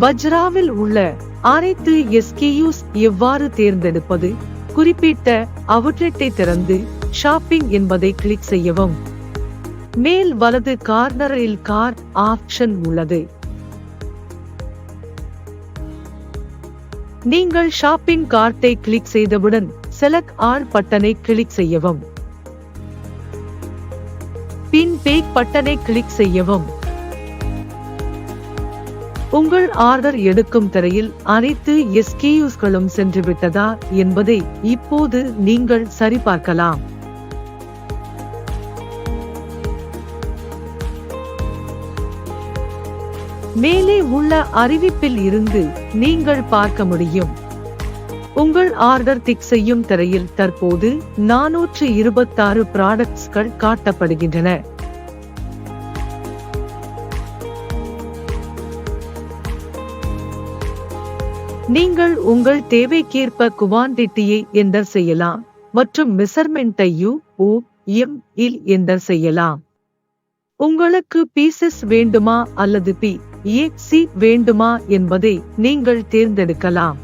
பஜ்ராவில் உள்ள அனைத்து எஸ்கேயூஸ் எவ்வாறு தேர்ந்தெடுப்பது? குறிப்பிட்ட அவுட்லெட்டை திறந்து ஷாப்பிங் என்பதை கிளிக் செய்யவும். மேல் வலது கார்னரில் கார் ஆப்ஷன் உள்ளது. நீங்கள் ஷாப்பிங் கார்ட்டை கிளிக் செய்தவுடன் செலக்ட் ஆல் பட்டனை கிளிக் செய்யவும். பின் பேக் பட்டனை கிளிக் செய்யவும். உங்கள் ஆர்டர் எடுக்கும் திரையில் அனைத்து எஸ்கேயூஸ்களும் சென்றுவிட்டதா என்பதை இப்போது நீங்கள் சரிபார்க்கலாம். மேலே உள்ள அறிவிப்பில் இருந்து நீங்கள் பார்க்க முடியும். உங்கள் ஆர்டர் டிக் செய்யும் திரையில் தற்போது நானூற்று இருபத்தாறு ப்ராடக்ட்ஸ்கள் காட்டப்படுகின்றன. நீங்கள் உங்கள் தேவைக்கேற்ப குவான்டிட்டியை என்டர் செய்யலாம் மற்றும் மெசர்மெண்ட்டை யூ ஓ எம் இல் என்டர் செய்யலாம். உங்களுக்கு பீசஸ் வேண்டுமா அல்லது பி ஏ சி வேண்டுமா என்பதை நீங்கள் தேர்ந்தெடுக்கலாம்.